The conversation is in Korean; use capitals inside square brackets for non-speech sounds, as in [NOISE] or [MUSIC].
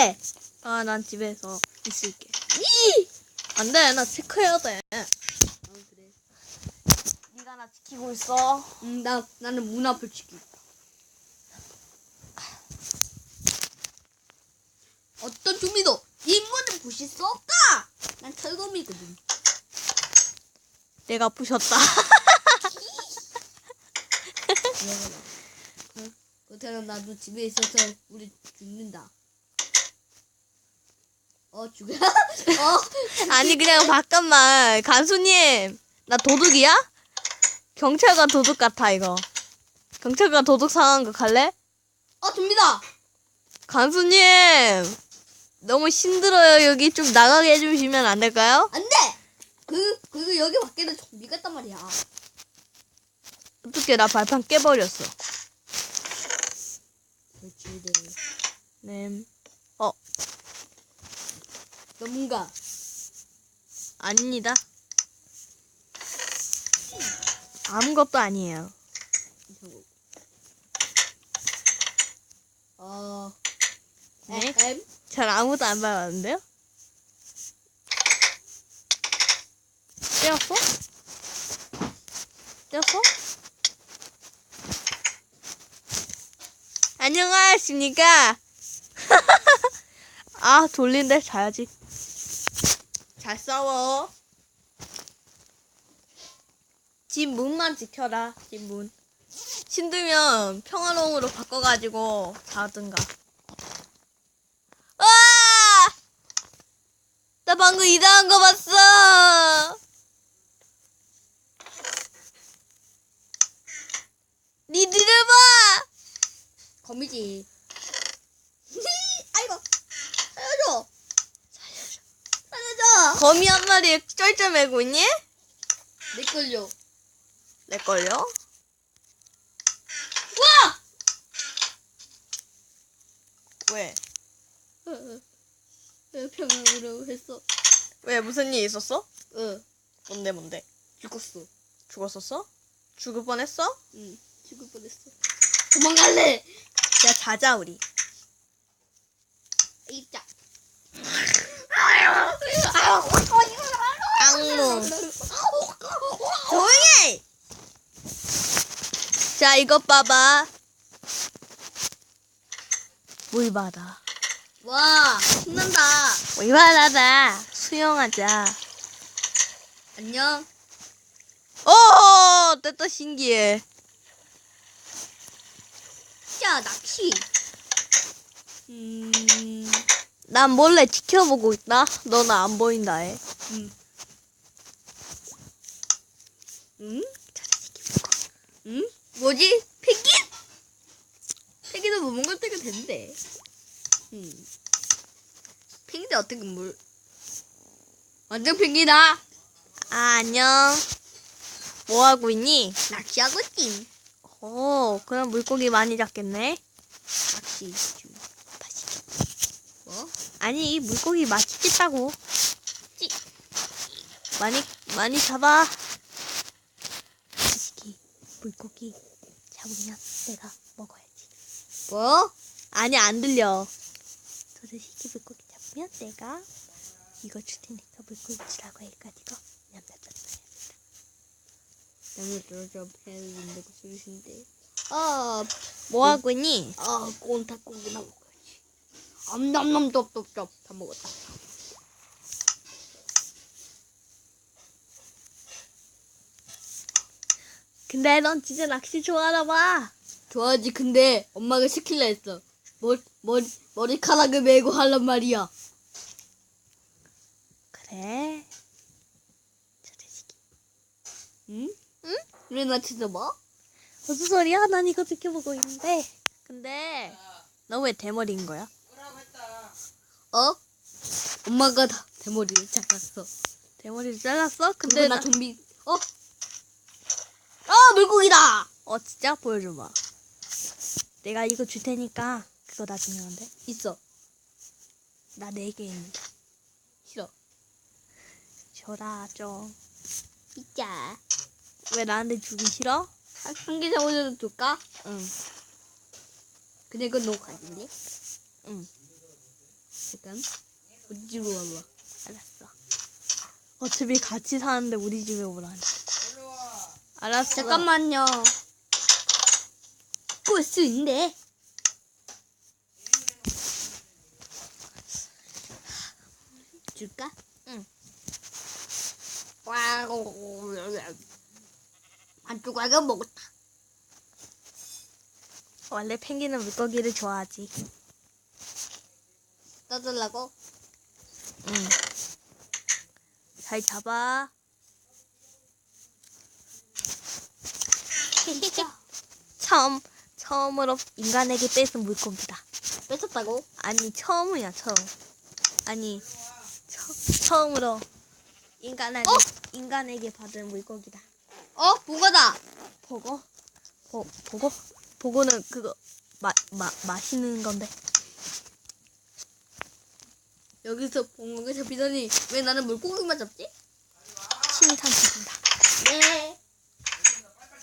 뭔데? 아, 난 집에서 있을게. 이! 안 돼, 나 체크해야 돼. 아 그래. 네가 나 지키고 있어. 음, 나 나는 문 앞을 지키겠다. 어떤 좀비도 인문을 부실 수 없다. 난 철검이거든. 내가 부셨다. [LAUGHS] 그렇다면 나도 집에 있어서 우리 죽는다. 어 죽여? [LAUGHS] 어? 아니, 그냥 잠깐만. 간수님, 나 도둑이야? 경찰과 도둑 같아, 이거. 경찰과 도둑 상한 거 갈래? 어 좀비다. 간수님, 너무 힘들어요. 여기 좀 나가게 해주시면 안 될까요? 안돼. 그 그리고 여기 밖에는 좀비가 있단 말이야. 어떻게 나 발판 깨버렸어. 그렇지. 네. 어, 전문가. 아닙니다. 아무것도 아니에요. 어. 네? 엠? 잘 아무도 안 밟았는데요? 떼었어? 떼었어? 안녕하십니까? [LAUGHS] 아, 졸린데 자야지. 잘 싸워. 집 문만 지켜라, 집 문. 힘들면 평화로움으로 바꿔가지고 자든가. 아! 나 방금 이상한 거 봤어. 니들을 봐. 거미지. 아이고. 살려줘. 살려줘. 거미 한 마리 쩔쩔 매고 있니? 내 걸려. 내 걸요? 와! 왜? 어, 어. 어, 평양으로 했어. 왜 무슨 일 있었어? 어. 뭔데 뭔데? 죽었어. 죽었었어? 죽을 뻔했어? 응. 죽을 뻔했어. 도망갈래. 야 자자 우리. 이자. 악몽. 조용히 해! 자, 이것 봐봐. 물바다. 와, 신난다. 물바다다. 수영하자. 안녕. 오! 됐다, 신기해. 자, 낚시. 음, 난 몰래 지켜보고 있다. 너는 안 보인다 해. 응. 응? 응? 뭐지? 펭귄? 펭귄은 못 먹을 때가 된대. 응. 펭귄이 어떻게 물? 완전 펭귄아. 아, 안녕. 뭐 하고 있니? 낚시하고 있지. 오, 그럼 물고기 많이 잡겠네. 낚시. 중. 뭐? 아니, 물고기 맛있겠다고. 찌. 많이, 많이 잡아. 물고기 잡으면 내가 먹어야지. 뭐? 아니, 안 들려. 저 자식이 물고기 잡으면 내가 이거 줄 테니까 물고기 주라고 해가지고 냠냠냠냠. 나는 저저 해야 된다고 소리신데. 아, 뭐 하고 있니? 아, 꼰탁고기나 먹어야지. 암남남 쩝쩝쩝 다 먹었다. 근데 넌 진짜 낚시 좋아하나 봐. 좋아하지. 근데 엄마가 시킬라 했어. 머리 머리 머리카락을 메고 하란 말이야. 그래. 저. 응? 응? 왜 나 진짜 뭐? 무슨 소리야? 난 이거 지켜보고 있는데. 근데 너 왜 대머리인 거야? 어? 엄마가 다 대머리를 잘랐어. 대머리를 잘랐어? 근데 근데 나나 좀비. 어? 아 물고기다. 어 진짜 보여줘봐. 내가 이거 줄 테니까 그거 나중에 한대. 있어. 나 네 개 있는데. 싫어. 줘라 좀. 진짜. 왜 나한테 주기 싫어? 한개 잡아줘도 줄까? 응. 근데 그건 너무 가진데? 응. 잠깐. 우리 집으로 와봐. 알았어. 어차피 같이 사는데 우리 집에 오라니. 알았어. 잠깐만요. 꼬스인데. 줄까? 응. 한 조각은 먹었다. 원래 펭귄은 물고기를 좋아하지. 떠들라고? 응. 잘 잡아. [LAUGHS] 처음 처음으로 인간에게 뺏은 물고기다. 뺏었다고? 아니 처음이야 처음. 아니 처, 처음으로 인간에게 어? 인간에게 받은 물고기다. 어? 보거다. 보고 보 보고 보고는 그거 마, 마 마시는 건데. 여기서 봉목이 잡히더니 왜 나는 물고기만 잡지? 침이 삼키신다. 네.